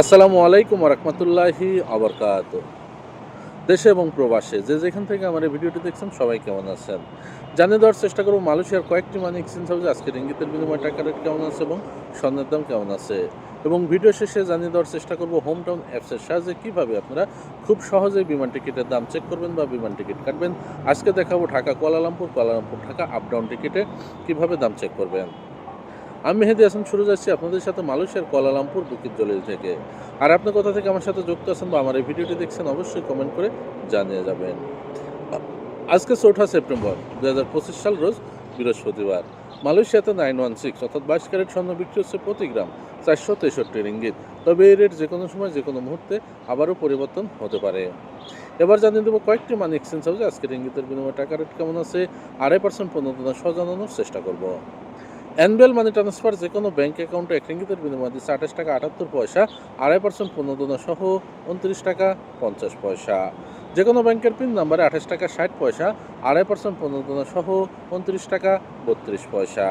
আসসালামু আলাইকুম রহমতুল্লাহি আবরকাত দেশে এবং প্রবাসে যে যেখান থেকে আমার এই ভিডিওটি দেখছেন সবাই কেমন আছেন? জানিয়ে দেওয়ার চেষ্টা করব মালয়েশিয়ার কয়েকটি মানি এক্সচেঞ্জ হাউসে আজকে রিঙ্গিতের বিনিময় টাকা রেট কেমন আছে এবং স্বর্ণের দাম কেমন আছে? এবং ভিডিও শেষে জানিয়ে দেওয়ার চেষ্টা করব হোম টাউন অ্যাপসের সাহায্যে কীভাবে আপনারা খুব সহজেই বিমান টিকিটের দাম চেক করবেন বা বিমান টিকিট কাটবেন। আজকে দেখাবো Dhaka Kuala Lumpur Kuala Lumpur Dhaka up down টিকিটে কীভাবে দাম চেক করবেন। আমি মেহেদি হাসান শুরু যাচ্ছি আপনাদের সাথে মালয়েশিয়ার কুয়ালালামপুর বুকির দলিল থেকে। আর আপনি কোথা থেকে আমার সাথে যুক্ত আছেন বা আমার এই ভিডিওটি দেখছেন, অবশ্যই কমেন্ট করে জানিয়ে যাবেন। আজকে চৌঠা সেপ্টেম্বর দু হাজার পঁচিশ সাল রোজ বৃহস্পতিবার। মালয়েশিয়াতে নাইন ওয়ান সিক্স অর্থাৎ বাইশ ক্যারেট স্বর্ণ বিক্রি হচ্ছে প্রতি গ্রাম চারশো তেষট্টি রিঙ্গিত। তবে এই রেট যে কোনো সময় যে কোনো মুহূর্তে আবারও পরিবর্তন হতে পারে। এবার জানিয়ে দেবো কয়েকটি মানি এক্সচেঞ্জ হাউসে আজকে রিঙ্গিতের বিনিময়ে টাকা রেট কেমন আছে আড়াই পার্সেন্ট পণ্য সজানোর চেষ্টা করব। অ্যানুয়াল মানি ট্রান্সফার যে কোনো ব্যাঙ্ক অ্যাকাউন্টে এক রিঙ্গিতের বিনিময়ে দিচ্ছে আঠাশ টাকা আটাত্তর পয়সা, আড়াই পার্সেন্ট প্রণোদনা সহ উনত্রিশ টাকা পঞ্চাশ পয়সা। যে কোনো ব্যাংকের পিন নাম্বারে আঠাশ টাকা ষাট পয়সা, আড়াই পার্সেন্ট প্রণোদনা সহ উনত্রিশ টাকা বত্রিশ পয়সা।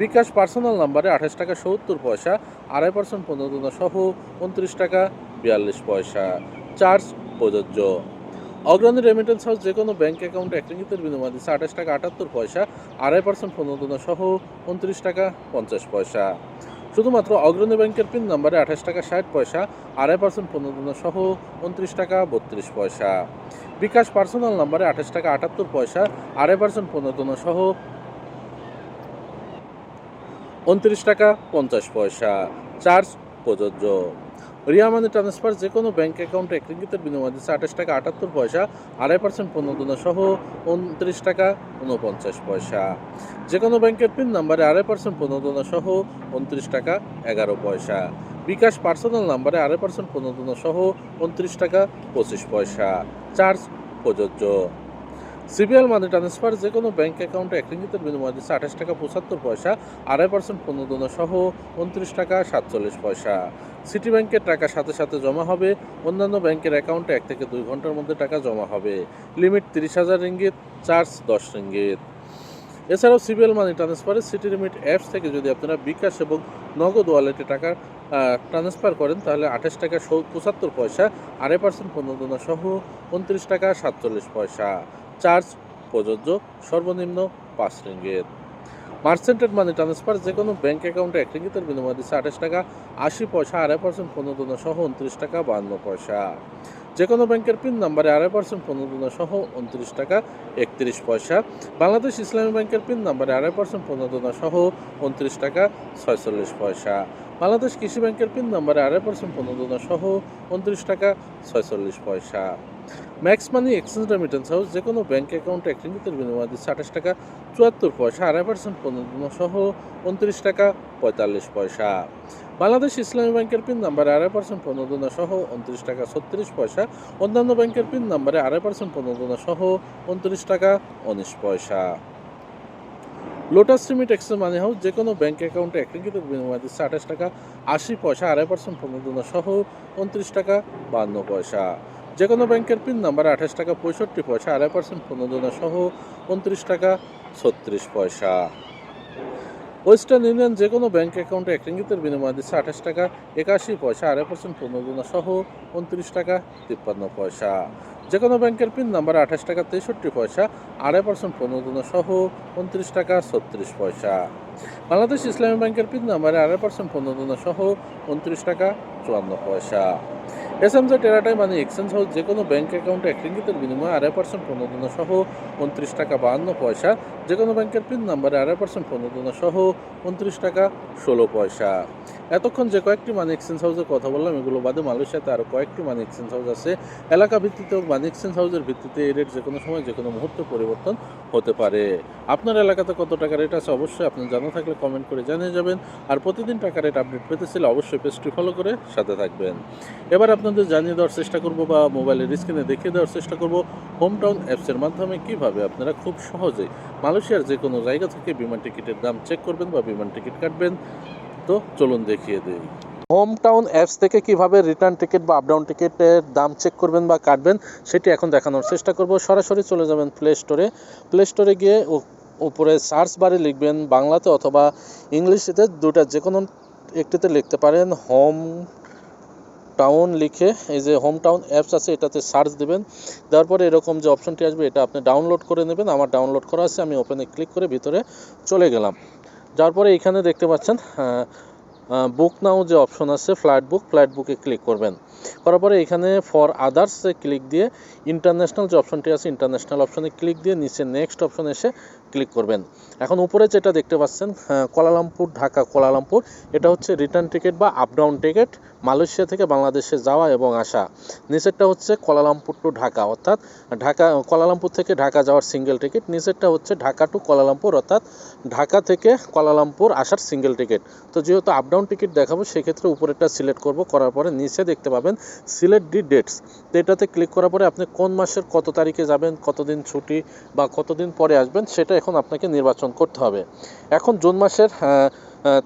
বিকাশ পার্সোনাল নাম্বারে আঠাশ টাকা সত্তর পয়সা, আড়াই পার্সেন্ট প্রণোদনা সহ উনত্রিশ টাকা বিয়াল্লিশ পয়সা। চার্জ প্রযোজ্য। অগ্রণী রেমিটেন্স হাউস যে কোনো ব্যাঙ্ক অ্যাকাউন্টে এক রিঙ্গিতের বিনিময় দিচ্ছে। আঠাশ টাকা আটাত্তর পয়সা, আড়াই পার্সেন্ট প্রণোদনা সহ উনত্রিশ টাকা পঞ্চাশ পয়সা। শুধুমাত্র অগ্রণী ব্যাংকের পিন নাম্বারে আঠাশ টাকা ষাট পয়সা, আড়াই পার্সেন্ট প্রণোদনা সহ উনত্রিশ টাকা বত্রিশ পয়সা। বিকাশ পার্সোনাল নাম্বারে আঠাশ টাকা আটাত্তর পয়সা, আড়াই পার্সেন্ট প্রণোদনা সহ উনত্রিশ টাকা পঞ্চাশ পয়সা। চার্জ প্রযোজ্য। রিয়া মানি ট্রান্সফার যে কোনো ব্যাঙ্ক অ্যাকাউন্টে এক রিঙ্গিতের বিনিময়ে দিচ্ছে আঠাশ টাকা আটাত্তর পয়সা, আড়াই পার্সেন্ট প্রণোদনা সহ উনত্রিশ টাকা উনপঞ্চাশ পয়সা। যে কোনো ব্যাংকের পিন নাম্বারে আড়াই পার্সেন্ট প্রণোদনা সহ উনত্রিশ টাকা এগারো পয়সা। বিকাশ পার্সোনাল নাম্বারে আড়াই পার্সেন্ট প্রণোদনা সহ উনত্রিশ টাকা পঁচিশ পয়সা। চার্জ প্রযোজ্য। সিবিএল মানি ট্রান্সফার যে কোনো ব্যাঙ্ক অ্যাকাউন্টে এক রিঙ্গিতের বিনিময় দিচ্ছে আঠাশ টাকা পঁচাত্তর পয়সা, আড়াই পার্সেন্ট প্রণোদনা সহ উনত্রিশ টাকা সাতচল্লিশ পয়সা। সিটি ব্যাংকের টাকা সাথে সাথে জমা হবে, অন্যান্য ব্যাংকের অ্যাকাউন্টে এক থেকে দুই ঘণ্টার মধ্যে টাকা জমা হবে। লিমিট তিরিশ হাজার রিঙ্গিত চার্জ দশ রিঙ্গিত এছাড়াও সিবিএল মানি ট্রান্সফারে সিটি লিমিট অ্যাপস থেকে যদি আপনারা বিকাশ এবং নগদ ওয়ালেটে টাকা ট্রান্সফার করেন, তাহলে আঠাশ টাকা পঁচাত্তর পয়সা, আড়াই পার্সেন্ট প্রণোদনা সহ উনত্রিশ টাকা সাতচল্লিশ পয়সা। চার্জ প্রযোজ্য সর্বনিম্ন পাঁচ রিঙ্গিত। মার্চেন্টেড মানি ট্রান্সফার যে কোনো ব্যাঙ্ক অ্যাকাউন্টে এক রিঙ্গিতের বিনিময়ে দিচ্ছে আঠাশ টাকা, আশি পয়সা, আড়াই পার্সেন্ট প্রণোদনা সহ উনত্রিশ টাকা, বান্ন পয়সা। যে কোনো ব্যাংকের পিন নাম্বারে আড়াই পার্সেন্ট পনেরো প্রণোদনা সহ উনত্রিশ টাকা, একত্রিশ পয়সা। বাংলাদেশ ইসলামী ব্যাংকের পিন নাম্বারে আড়াই পার্সেন্ট পনেরো প্রণোদনা সহ উনত্রিশ টাকা, ছয়চল্লিশ পয়সা। বাংলাদেশ কৃষি ব্যাংকের পিন নাম্বারে আড়াই পার্সেন্ট পনেরো প্রণোদনা সহ উনত্রিশ টাকা, ছয়চল্লিশ পয়সা। Max money exchange remittance house যে কোনো ব্যাঙ্ক অ্যাকাউন্টে একটি রিঙ্গিতের বিনিময়ে দিচ্ছে আঠাশ টাকা চুয়াত্তর পয়সা আড়াই পার্সেন্ট প্রণোদনা সহ উনত্রিশ টাকা পঁয়তাল্লিশ পয়সা। বাংলাদেশ ইসলামী ব্যাংকের পিন নাম্বারে আড়াই পার্সেন্ট প্রণোদনা সহ উনত্রিশ টাকা ছত্রিশ পয়সা, অন্যান্য ব্যাংকের পিন নাম্বারে আড়াই পার্সেন্ট প্রণোদনা সহ উনত্রিশ টাকা উনিশ পয়সা। Lotus limit exchange money house যে কোনো ব্যাঙ্ক অ্যাকাউন্টে এক রিঙ্গিতের বিনিময়ে দিচ্ছে আঠাশ টাকা আশি পয়সা আড়াই পার্সেন্ট প্রণোদনা সহ উনত্রিশ টাকা বান্ন পয়সা। যে কোনো ব্যাংকের পিন নাম্বারে আঠাশ টাকা, পঁয়ষট্টি পয়সা, আড়াই পার্সেন্ট প্রণোদনা সহ উনত্রিশ টাকা, ছত্রিশ পয়সা। ওয়েস্টার্ন ইউনিয়ন যে কোনো ব্যাঙ্ক অ্যাকাউন্টে এক রিঙ্গিতের বিনিময়ে দিচ্ছে আঠাশ টাকা, একাশি পয়সা, আড়াই পার্সেন্ট প্রণোদনা সহ উনত্রিশ টাকা, তিপ্পান্ন পয়সা। যে কোনো ব্যাংকের পিন নাম্বারে আঠাশ টাকা, তেষট্টি পয়সা, আড়াই পার্সেন্ট প্রণোদনা সহ উনত্রিশ টাকা, ছত্রিশ পয়সা। বাংলাদেশ ইসলামী ব্যাংকের পিন নাম্বারে আড়াই পার্সেন্ট প্রণোদনা সহ উনত্রিশ টাকা, চুয়ান্ন পয়সা। এস এম জে টেরাটাই মানে এক্সচেঞ্জ হাউস যে কোনো ব্যাঙ্ক অ্যাকাউন্টে এক রিঙ্গিতের বিনিময়ে আড়াই পার্সেন্ট প্রণোদনা সহ উনত্রিশ টাকা বাহান্ন পয়সা। যে কোনো ব্যাংকের পিন নাম্বারে আড়াই পার্সেন্ট প্রণোদনা সহ উনত্রিশ টাকা ষোলো পয়সা। এতক্ষণ যে কয়েকটি মানি এক্সচেঞ্জ হাউসের কথা বললাম, এগুলো বাদে মালয়েশিয়াতে আরও কয়েকটি মানি এক্সচেঞ্জ হাউস আছে। এলাকা ভিত্তিতে মানি এক্সচেঞ্জ হাউসের ভিত্তিতে এই রেট যে কোনো সময়, যে কোনো মুহূর্তে পরিবর্তন হতে পারে। আপনার এলাকাতে কত টাকা রেট আছে অবশ্যই আপনি জানা থাকলে কমেন্ট করে জানিয়ে যাবেন। আর প্রতিদিন টাকা রেট আপডেট পেতে চাইলে অবশ্যই পেজটি ফলো করে সাথে থাকবেন। এবার আপনাদের জানিয়ে দেওয়ার চেষ্টা করব বা মোবাইলের স্ক্রিনে দেখিয়ে দেওয়ার চেষ্টা করব হোম টাউন অ্যাপসের মাধ্যমে কীভাবে আপনারা খুব সহজে মালয়েশিয়ার যে কোনো জায়গা থেকে বিমান টিকিটের দাম চেক করবেন বা বিমান টিকিট কাটবেন। তো চলুন দেখিয়ে দিই। হোম টাউন অ্যাপস থেকে কীভাবে রিটার্ন টিকিট বা আপডাউন টিকিটের দাম চেক করবেন বা কাটবেন, সেটি এখন দেখানোর চেষ্টা করব। সরাসরি চলে যাবেন প্লে স্টোরে প্লে স্টোরে গিয়ে উপরে সার্চ বারে লিখবেন বাংলাতে অথবা ইংলিশেতে দুটা যে কোনো একটিতে লিখতে পারেন হোম টাউন লিখে। এই যে হোম টাউন অ্যাপস আছে, এটাতে সার্চ দেবেন। দেওয়ার পরে এরকম যে অপশনটি আসবে, এটা আপনি ডাউনলোড করে নেবেন। আমার ডাউনলোড করা আছে, আমি ওপেনে ক্লিক করে ভিতরে চলে গেলাম। যার পরে এখানে দেখতে পাচ্ছেন বুক নাও যে অপশন আছে ফ্লাইট বুক ফ্লাইট বুকে ক্লিক করবেন। করার পরে এখানে ফর আদার্স ক্লিক দিয়ে ইন্টারন্যাশনাল যে অপশনটি আছে ইন্টারন্যাশনাল অপশনে ক্লিক দিয়ে নিচে নেক্সট অপশন এসে ক্লিক করবেন। এখন উপরে যেটা দেখতে পাচ্ছেন আহ, কোলালামপুর ঢাকা কোলালামপুর এটা হচ্ছে রিটার্ন টিকিট বা আপ ডাউন টিকিট মালয়েশিয়া থেকে বাংলাদেশে যাওয়া এবং আসা। নিচেরটা হচ্ছে কোলালামপুর টু ঢাকা অর্থাৎ ঢাকা কোলালামপুর থেকে ঢাকা যাওয়ার সিঙ্গেল টিকিট নিচেরটা হচ্ছে ঢাকা টু কোলালামপুর অর্থাৎ ঢাকা থেকে কোলালামপুর আসার সিঙ্গেল টিকিট তো যেহেতু আপ ডাউন টিকিট দেখাবো সেক্ষেত্রে উপরেরটা সিলেক্ট করব করার পরে নিচে দেখতে পাবেন সিলেক্ট ডি ডেটস তো এটাতে ক্লিক করার পরে আপনি কোন মাসের কত তারিখে যাবেন কতদিন ছুটি বা কতদিন পরে আসবেন সেটা এখন আপনাকে নির্বাচন করতে হবে। এখন জুন মাসের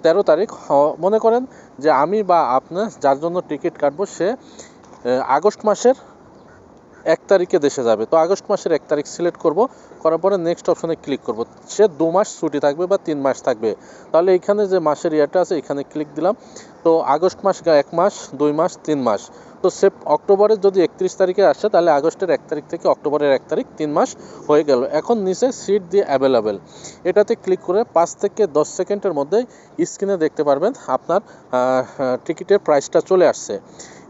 তেরো তারিখ মনে করেন যে আমি বা আপনার যার জন্য টিকিট কাটবো সে আগস্ট মাসের এক তারিখে দেশে যাবে। তো আগস্ট মাসের এক তারিখ সিলেক্ট করব, করার পরে নেক্সট অপশনে ক্লিক করব। সে দু মাস ছুটি থাকবে বা তিন মাস থাকবে। তাহলে এখানে যে মাসের ইয়ারটা আছে, এখানে ক্লিক দিলাম। তো আগস্ট মাস এক মাস, দুই মাস, তিন মাস। তো সেপ অক্টোবরের যদি একত্রিশ তারিখে আসে, তাহলে আগস্টের এক তারিখ থেকে অক্টোবরের এক তারিখ তিন মাস হয়ে গেল। এখন নিচে সিট দিয়ে অ্যাভেলেবেল এটাতে ক্লিক করে পাঁচ থেকে দশ সেকেন্ডের মধ্যে স্ক্রিনে দেখতে পারবেন আপনার টিকিটের প্রাইসটা চলে আসছে।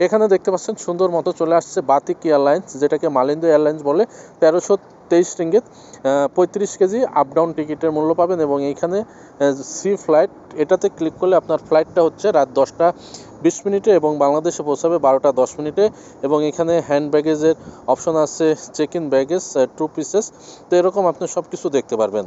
এখানে দেখতে পাচ্ছেন সুন্দর মতো চলে আসছে বাতিক এয়ারলাইন্স যেটাকে মালিন্দ এয়ারলাইন্স বলে। তেরোশো তেইশ রিঙ্গিত পঁয়ত্রিশ কেজি আপ ডাউন টিকিটের মূল্য পাবেন এবং এইখানে সি ফ্লাইট এটাতে ক্লিক করলে আপনার ফ্লাইটটা হচ্ছে রাত দশটা বিশ মিনিটে এবং বাংলাদেশে পৌঁছাবে বারোটা দশ মিনিটে এবং এখানে হ্যান্ড ব্যাগেজের অপশন আছে check in baggage two pieces তো এরকম আপনি সব কিছু দেখতে পারবেন।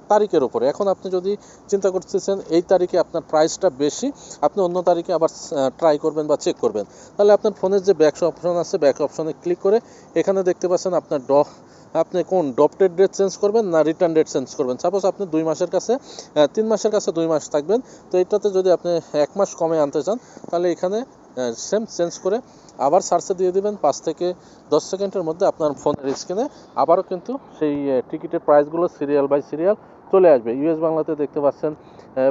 তারিখের উপরে। এখন আপনি যদি চিন্তা করতেছেন, এই তারিখে আপনার প্রাইসটা বেশি, আপনি অন্য তারিখে আবার ট্রাই করবেন বা চেক করবেন। তাহলে আপনার ফোনের যে ব্যাক অপশন আছে ব্যাক অপশনে ক্লিক করে এখানে দেখতে পাচ্ছেন আপনার ড আপনি কোন ডপটেড ডেট চেঞ্জ করবেন না রিটার্ন ডেট চেঞ্জ করবেন। সাপোজ আপনি দুই মাসের কাছে তিন মাসের কাছে দুই মাস থাকবেন, তো এটাতে যদি আপনি এক মাস কমে আনতে চান, তাহলে এখানে সেম চেঞ্জ করে আবার সার্চে দিয়ে দিবেন। পাঁচ থেকে দশ সেকেন্ডের মধ্যে আপনার ফোনের স্ক্রিনে আবারও কিন্তু সেই টিকিটের প্রাইসগুলো সিরিয়াল বাই সিরিয়াল চলে আসবে। ইউএস বাংলাতে দেখতে পাচ্ছেন,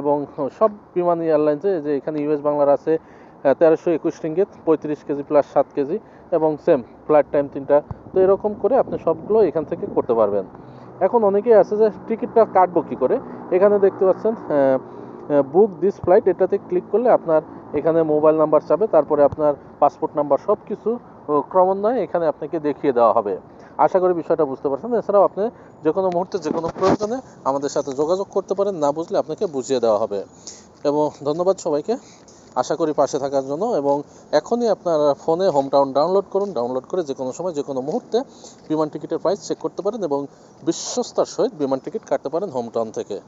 এবং সব বিমান এয়ারলাইন্সে যে এখানে ইউএস বাংলার আছে তেরোশো একুশ রিঙ্গিত, পঁয়ত্রিশ কেজি প্লাস সাত কেজি, এবং সেম ফ্লাইট টাইম তিনটা। তো এরকম করে আপনি সবগুলো এখান থেকে করতে পারবেন। এখন অনেকেই আছে যে টিকিটটা কাটবো কী করে? এখানে দেখতে পাচ্ছেন বুক দিস ফ্লাইট এটাতে ক্লিক করলে আপনার এখানে মোবাইল নাম্বার চাবে, তারপরে আপনার পাসপোর্ট নাম্বার সব কিছু ক্রমান্বয়ে এখানে আপনাকে দেখিয়ে দেওয়া হবে। আশা করি বিষয়টা বুঝতে পারছেন। এছাড়াও আপনি যে কোনো মুহূর্তে যে কোনো প্রয়োজনে আমাদের সাথে যোগাযোগ করতে পারেন, না বুঝলে আপনাকে বুঝিয়ে দেওয়া হবে। এবং ধন্যবাদ সবাইকে। আশা করি পাশে থাকার জন্য এবং এখনই আপনার ফোনে হোম টাউন ডাউনলোড করুন। ডাউনলোড করে যে কোনো সময় যে কোনো মুহূর্তে বিমান টিকিটের প্রাইস চেক করতে পারেন এবং বিশ্বস্তার সহিত বিমান টিকিট কাটতে পারেন হোম টাউন থেকে।